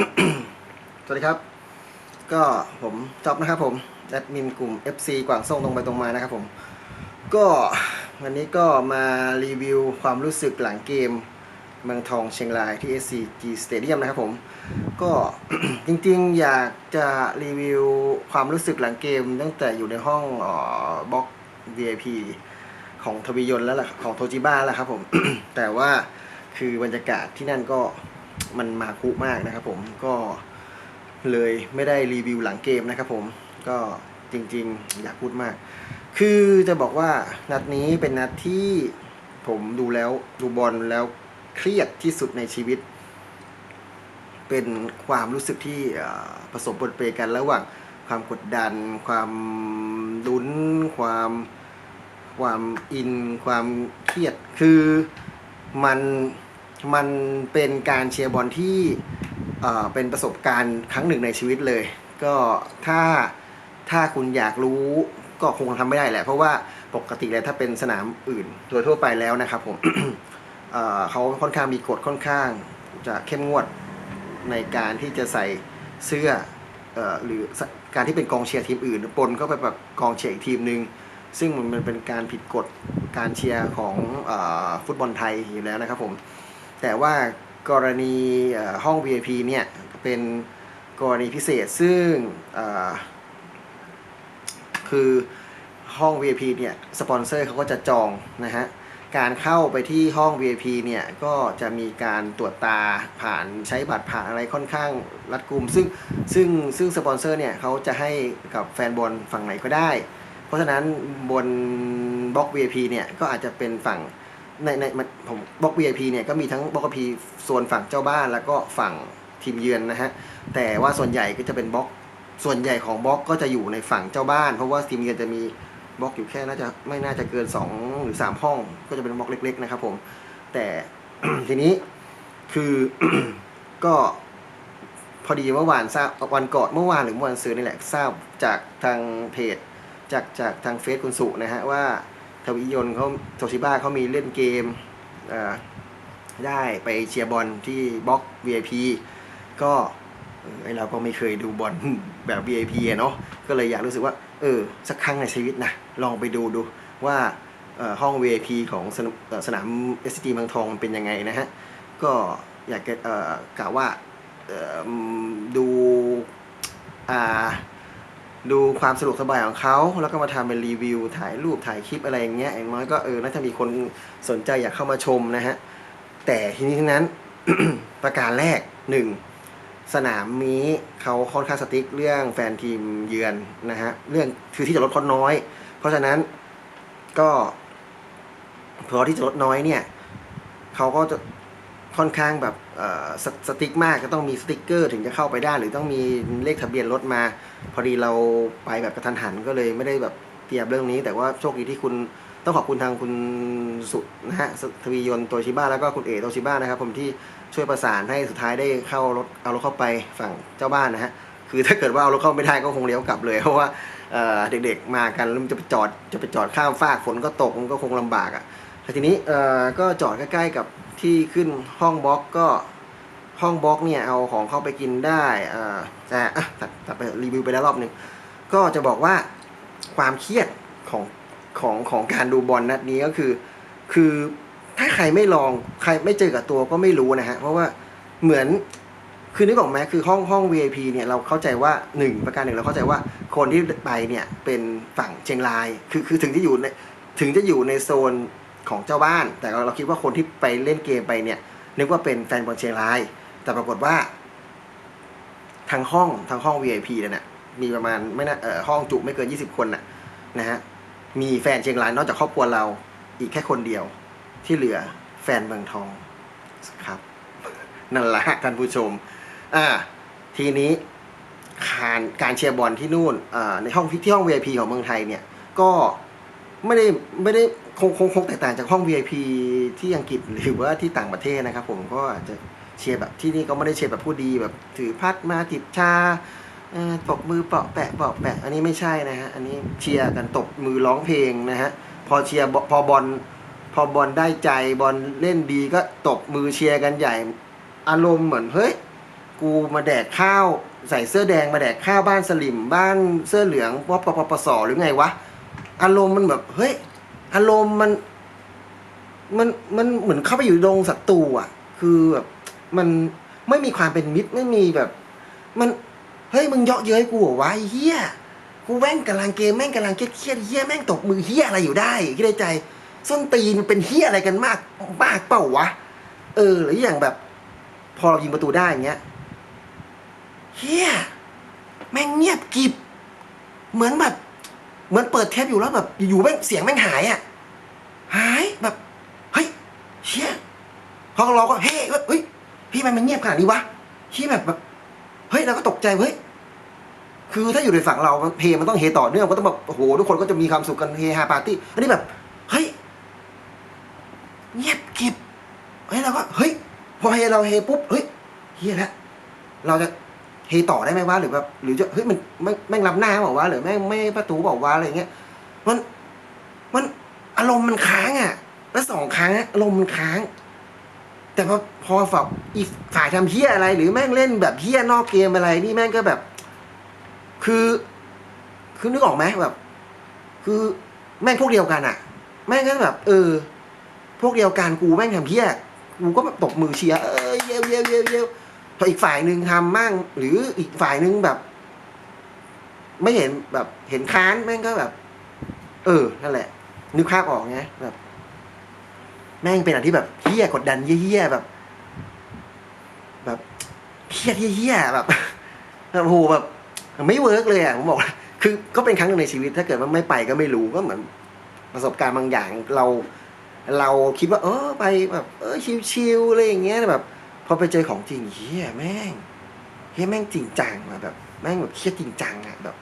สวัสดีครับ ก็ผมจ๊อบนะครับผมแอดมินกลุ่ม FC กวางส่งตรงไปตรงมานะครับผม ก็วันนี้ก็มารีวิวความรู้สึกหลังเกมเมืองทองเชียงรายที่ SCG Stadium นะครับผม ก็จริงๆอยากจะรีวิวความรู้สึกหลังเกม ตั้งแต่อยู่ในห้องออบล็อก VIP ของทวียนแล้วล่ะของโทจิบ้าแล้วครับผม แต่ว่าคือบรรยากาศที่นั่นก็ มันมาคุมากนะครับผมก็เลยไม่ได้รีวิวหลังเกมนะครับผมก็จริงๆ อยากพูดมาก คือจะบอกว่านัดนี้เป็นนัดที่ผมดูแล้วดูบอลแล้วเครียดที่สุดในชีวิต เป็นความรู้สึกที่ผสมปนเปกันระหว่างความกดดัน ความลุ้นความความอิน ความเครียด คือมัน มันเป็นการเชียร์บอลที่เป็นประสบการณ์ครั้งหนึ่งในชีวิตเลย ก็ถ้าถ้าคุณอยากรู้ก็คงทำไม่ได้แหละ เพราะว่าปกติแล้วถ้าเป็นสนามอื่นโดยทั่วไปแล้วนะครับผมเเขาค่อนข้างมีกฎค่อนข้างจะเข้มงวดในการที่จะใส่เสื้ออหรือการที่เป็นกองเชียร์ทีมอื่นปนเข้าไปแบบกองเชียร์อีกทีมหนึ่งซึ่งมันเป็นการผิดกฎการเชียร์ของอฟุตบอลไทยอยู่แล้วนะครับผม แต่ว่ากรณีห้อง VIP เนี่ยเป็นกรณีพิเศษซึ่งคือห้อง VIP เนี่ยสปอนเซอร์เขาก็จะจองนะฮะการเข้าไปที่ห้อง VIP เนี่ยก็จะมีการตรวจตาผ่านใช้บัตรผ่านอะไรค่อนข้างรัดกุม ซึ่งซึ่งซึ่งสปอนเซอร์เนี่ยเขาจะให้กับแฟนบอลฝั่งไหนก็ได้ เพราะฉะนั้นบนบล็อก VIP เนี่ยก็อาจจะเป็นฝั่ง ในในมันผมบล็อก VIP เนี่ยก็มีทั้งบล็อก VIP โซนฝั่งเจ้าบ้านแล้วก็ฝั่งทีมเยือนนะฮะแต่ว่าส่วนใหญ่ก็จะเป็นบล็อกส่วนใหญ่ของบล็อกก็จะอยู่ในฝั่งเจ้าบ้าน เพราะว่าทีมเยือนจะมีบล็อกอยู่แค่น่าจะไม่น่าจะเกิน 2 หรือ 3 ห้อง ก็จะเป็นบล็อกเล็ก ๆ นะครับผม แต่ทีนี้คือก็พอดีเมื่อวานทราบวันก่อนเมื่อวานหรือเมื่อวานซื้อนี่แหละทราบจากทางเพจ จากจากทางเฟซคุณสุนะฮะว่า ทวิยนเขาโตชิบ้าเขามีเล่นเกมได้ไปเชียร์บอลที่บล็อก VIP ก็ไอเราก็ไม่เคยดูบอลแบบ VIP อะเนาะก็เลยอยากรู้สึกว่า เออ สักครั้งในชีวิตนะ ลองไปดูดูว่าเอ่อห้อง VIP ของสนามเอสนาม s c g เมืองทองเป็นยังไงนะฮะ ก็อยากจะเอ่อกล่าวว่าดูอ่า ดูความสะดวกสบายของเขาแล้วก็มาทำเป็นรีวิว ถ่ายรูปถ่ายคลิปอะไรอย่างเงี้ยอย่างน้อยก็เออน่าจะมีคนสนใจอยากเข้ามาชมนะฮะ แต่ทีนี้ทั้งนั้น ประการแรกหนึ่งสนามนี้เขาค่อนข้างสติ๊กเรื่องแฟนทีมเยือนนะฮะเรื่องคือที่จะลดเขาน้อย เพราะฉะนั้นก็พอที่จะลดน้อยเนี่ยเขาก็จะ ค่อนข้างแบบสสติ๊กมากก็ต้องมีสติ๊กเกอร์ถึงจะเข้าไปได้ หรือต้องมีเลขทะเบียนรถมา พอดีเราไปแบบกระทันหันก็เลยไม่ได้แบบเตรียมเรื่องนี้ แต่ว่าโชคดีที่คุณต้องขอบคุณทางคุณสุนะฮะทวียนต์โตชิบ้าแล้วก็คุณเอโตชิบ้านะครับ ผมที่ช่วยประสานให้สุดท้ายได้เข้ารถเอารถเข้าไปฝั่งเจ้าบ้านนะฮะคือถ้าเกิดว่าเอารถเข้าไม่ได้ก็คงเลี้ยวกลับเลยเพราะว่าเอ่อเด็กๆมากันแล้วมันจะไปจอดจะไปจอดข้ามฟากฝนก็ตกมันก็คงลำบากอะ แต่ทีนี้เอ่อก็จอดใกล้ๆกับที่ขึ้นห้องบล็อกก็ห้องบล็อกเนี่ยเอาของเข้าไปกินได้อ่าแต่อะตัดตัดไปรีวิวไปแล้วรอบหนึ่งก็จะบอกว่าความเครียดของของของการดูบอลนัดนี้ก็คือ คือถ้าใครไม่ลองใครไม่เจอกับตัวก็ไม่รู้นะฮะเพราะว่าเหมือนคือนึกออกไหมคือห้องห้อง VIP เนี่ยเราเข้าใจว่าหนึ่งประการหนึ่งเราเข้าใจว่าคนที่ไปเนี่ยเป็นฝั่งเชียงราย คือคือถึงจะอยู่ในถึงจะอยู่ในโซน ของเจ้าบ้าน แต่เราคิดว่าคนที่ไปเล่นเกมไปเนี่ยนึกว่าเป็นแฟนบอลเชียงราย แต่ปรากฏว่าทางห้องทางห้อง VIP เนี่ยนะมีประมาณไม่น่าเอ่อห้องจุไม่เกิน 20 คนน่ะนะฮะมีแฟนเชียงรายนอกจากครอบครัวเราอีกแค่คนเดียวที่เหลือแฟนเมืองทองครับ นั่นแหละท่านผู้ชมอ่าทีนี้การการเชียร์บอลที่นู่นอ่าในห้องที่ห้อง VIP ของเมืองไทยเนี่ย ก็ไม่ได้ไม่ได้ คงคงคงแตกต่างจากห้อง VIP ที่อังกฤษหรือว่าที่ต่างประเทศนะครับ ผมก็อาจจะเชียร์แบบที่นี่ก็ไม่ได้เชียร์แบบผู้ดีแบบถือพัดมาจิบชาเอ่อตบมือเปาะแปะเปาะแปะ อันนี้ไม่ใช่นะฮะ อันนี้เชียร์กันตบมือร้องเพลงนะฮะ พอเชียร์พอบอลพอบอลได้ใจบอลเล่นดีก็ตบมือเชียร์กันใหญ่ อารมณ์เหมือนเฮ้ยกูมาแดกข้าวใส่เสื้อแดงมาแดกข้าวบ้านสลิมบ้านเสื้อเหลืองวปปปสหรือไงวะ อารมณ์มันแบบเฮ้ย อารมณ์มัน มันมันเหมือนเข้าไปอยู่ดงศัตรูอะ คือแบบมันไม่มีความเป็นมิตรไม่มีแบบ มันเฮ้ยมึงเยาะเย้ยกูเหรอวะไอ้เฮียกูแม่งกำลังเกมแม่งกำลังเครียดเฮียแม่งตกมือเฮียอะไรอยู่ได้คิดในใจ ส้นตีนมันเป็นเฮียอะไรกันมากมากเปล่าวะเออหรืออย่างแบบ พอเรายิงประตูได้อย่างเงี้ยเฮียแม่งเงียบกริบ เหมือนแบบ เหมือนเปิดเทปอยู่แล้วแบบอยู่แม่งเสียงแม่งหายอะหายแบบเฮ้ยเชี่ยพอเราก็เฮ้ยเฮ้ยพี่มันมันเงียบขนาดนี้วะเชี่ยแบบแบบเฮ้ยเราก็ตกใจเฮ้ยคือถ้าอยู่ในฝั่งเราเพลงมันต้องเฮต่อเนื่องก็ต้องแบบโอ้โหทุกคนก็จะมีความสุขกันเฮฮาปาร์ตี้อันนี้แบบเฮ้ยเงียบกริบเฮ้ยเราก็เฮ้ยพอเฮเราเฮปุ๊บเฮ้ยเฮียแล้วเราจะ เฮต่อได้ไหมวะหรือแบบหรือจะเฮ้ยมันไม่แม่งรับหน้าบอกว่าหรือแม่งไม่ประตูบอกว่าอะไรเงี้ยมันมันอารมณ์มันค้างอะ แล้วสองครั้งอารมณ์มันค้าง แต่พอพอฝ่ายอีกฝ่ายทำเฮี้ยอะไร หรือแม่งเล่นแบบเฮี้ยนอกเกมอะไรนี่แม่งก็แบบ คือคือนึกออกไหมแบบ คือแม่งพวกเดียวกันอะ แม่งก็แบบ เออ พวกเดียวกันกูแม่งทำเพี้ยกูก็แบบตบมือเชียร์เออเยวเยวเยวเยว พออีกฝ่ายหนึ่งทำมั่งหรืออีกฝ่ายหนึ่งแบบ ไม่เห็นแบบเห็นค้านแม่งก็แบบ เออนั่นแหละ นึกภาพออกไงแบบ แม่งเป็นอะไรที่แบบเฮี้ยกดดันเฮี้ยแบบ แบบเครียดเฮี้ยแบบแบบโอ้โหแบบ ไม่เวิร์กเลยอะผมบอกคือก็เป็นครั้งหนึ่งในชีวิต ถ้าเกิดว่าไม่ไปก็ไม่รู้ก็เหมือนประสบการณ์บางอย่างเรา เราคิดว่า เออไปแบบ เออชิวๆอะไรอย่างเงี้ยแบบ พอไปเจอของจริงเฮียแม่งเฮียแม่งจริงจังอะแบบ แม่งแบบเครียดจริงจังอะแบบ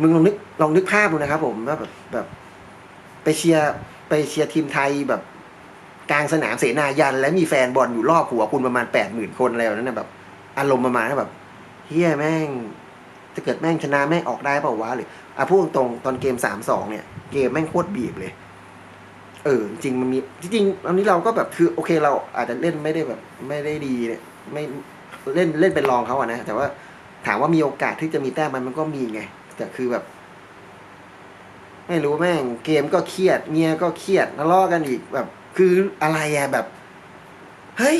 มึงลองนึกลองนึกภาพดูนะครับ ผมว่าแบบแบบ ไปเชียร์ไปเชียร์ทีมไทยแบบกลางสนามเสนายัน และมีแฟนบอลอยู่รอบหัวคุณประมาณแปดหมื่นคนอะไรแบบนั้นนะแบบ อารมณ์ประมาณแบบเฮียแม่งถ้าเกิดแม่งชนะแม่งออกได้เปล่าวะหรืออะพูดตรงตอนเกมสามสองเนี่ย เกมแม่งโคตรบีบเลย เออจริงมันมีจริงๆอันนี้เราก็แบบคือโอเคเราอาจจะเล่นไม่ได้แบบไม่ได้ดีเนี่ยไม่เล่นเล่นเป็นรองเขาอะนะแต่ว่าถามว่ามีโอกาสที่จะมีแต้มมันมันก็มีไงแต่คือแบบ ไม่รู้แม่งเกมก็เครียดเมียก็เครียดทะเลาะกันอีกแบบ คืออะไรอะแบบ เฮ้ย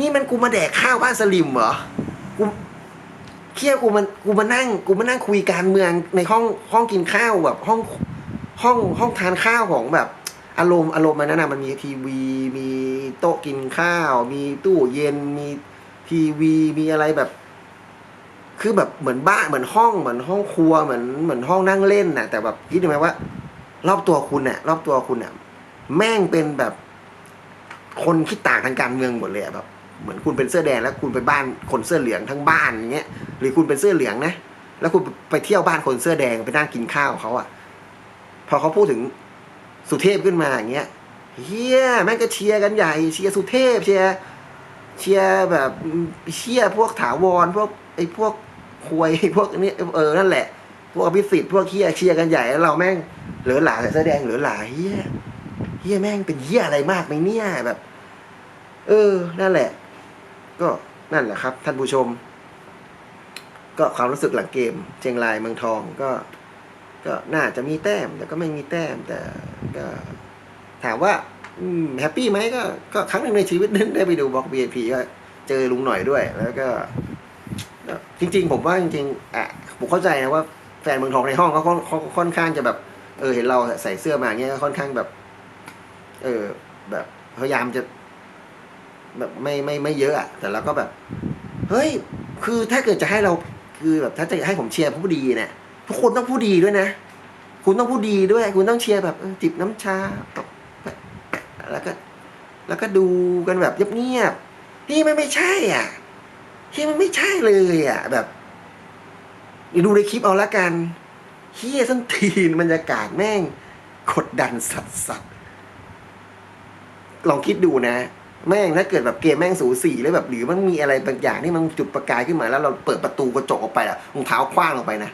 นี่มันกูมาแดกข้าวบ้านสลิมเหรอกูเครียดกูมันกูมานั่ง กูมานั่งคุยการเมืองในห้องห้องกินข้าวแบบห้องห้องห้องทานข้าวของแบบ อารมณ์อารมณ์มันนั้นนะมันมีทีวี มีโต๊ะกินข้าว มีตู้เย็นมีทีวีมีอะไรแบบ คือแบบเหมือนบ้านเหมือนห้องเหมือนห้องครัวเหมือนเหมือนห้องนั่งเล่นน่ะ แต่แบบคิดดูไหมว่า รอบตัวคุณน่ะ รอบตัวคุณน่ะ แม่งเป็นแบบ คนคิดต่างทางการเมืองหมดเลยแบบเหมือนคุณเป็นเสื้อแดงแล้วคุณไปบ้านคนเสื้อเหลืองทั้งบ้านอย่างเงี้ยหรือคุณเป็นเสื้อเหลืองนะแล้วคุณไปเที่ยวบ้านคนเสื้อแดงไปนั่งกินข้าวเขาอะพอเขาพูดถึง สุเทพขึ้นมาอย่างเงี้ยเฮียแม่งก็เชียร์กันใหญ่เชียร์สุเทพเชียร์เชียร์แบบเชียร์พวกถาวรพวกไอ้พวกควยพวกนี้เออนั่นแหละ พวกอภิสิทธิ์พวกเฮียเชียร์กันใหญ่แล้วเราแม่งเหลือหลาใส่เสื้อแดงเหลือหลาเฮียเฮียแม่งเป็นเฮียอะไรมากไหมเนี่ยแบบ เออ นั่นแหละ ก็นั่นแหละครับ ท่านผู้ชม ก็ความรู้สึกหลังเกม เชียงรายเมืองทองก็ ก็น่าจะมีแต้มแต่ก็ไม่มีแต้มแต่ก็ถามว่าแฮปปี้ไหมก็ก็ครั้งหนึ่งในชีวิตนึงได้ไปดูบล็อก VIP ก็เจอลุงหน่อยด้วย แล้วก็จริง ๆ ผมว่าจริงๆอะผมเข้าใจนะว่าแฟนเมืองทองในห้องเขาค่อนข้างจะแบบ เออเห็นเราใส่เสื้อมาเงี้ยก็ค่อนข้างแบบ เออ แบบพยายามจะ แบบไม่ไม่ไม่เยอะอะแต่เราก็แบบ เฮ้ย คือถ้าเกิดจะให้เรา คือแบบถ้าจะให้ผมเชียร์ผู้ดีเนี่ย คนต้องผู้ดีด้วยนะ คุณต้องผู้ดีด้วย คุณต้องเชียร์แบบจิบน้ำชาตบแล้วก็ แล้วก็ดูกันแบบเงียบๆนี่มันไม่ใช่อะ ที่มันไม่ใช่เลยอะ แบบดูในคลิปเอาละกันเฮียส้นทีนบรรยากาศแม่งกดดันสัสสัสลองคิดดูนะ แม่งถ้าเกิดแบบเกมแม่งสูสีแล้วแบบหรือมันมีอะไรบางอย่างที่มันจุดประกายขึ้นมาแล้วเราเปิดประตูกระจกออกไปอะรองเท้าคว้างออกไปนะ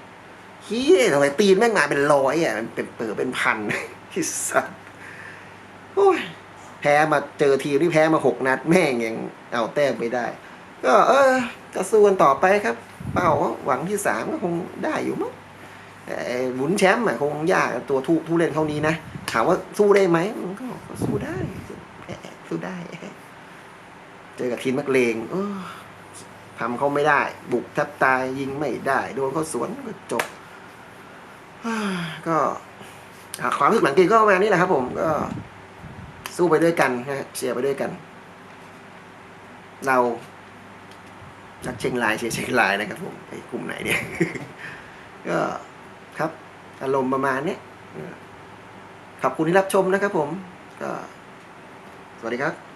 ฮียทำไมตีนแม่งมาเป็นร้อยอะมันเป็นเปิดเป็นพันที่สัสโอ้ยแพ้มาเจอทีมที่แพ้มาหกนัด แม่งยังเอาแต้มไม่ได้ ก็เออก็สู้กันต่อไปครับ เป้าหวังที่สามก็คงได้อยู่มั้งหมุนแชมป์คงยากตัวทุทุเล่นเท่านี้นะถามว่าสู้ได้ไหมมันก็สู้ได้สู้ได้ เจอกับทีมนักเลงเออทำเขาไม่ได้ บุกแทบตายยิงไม่ได้ โดนเขาสวนก็จบ ก็ความรู้สึกหลังเกมก็ประมาณนี้แหละครับ ผมก็สู้ไปด้วยกันนะฮะเชียร์ไปด้วยกัน เรานักเชียงรายเชียร์เชียงรายนะครับผมไอ้กลุ่มไหนเนี่ย ก็ครับอารมณ์ประมาณนี้ขอบคุณที่รับชมนะครับผมก็สวัสดีครับ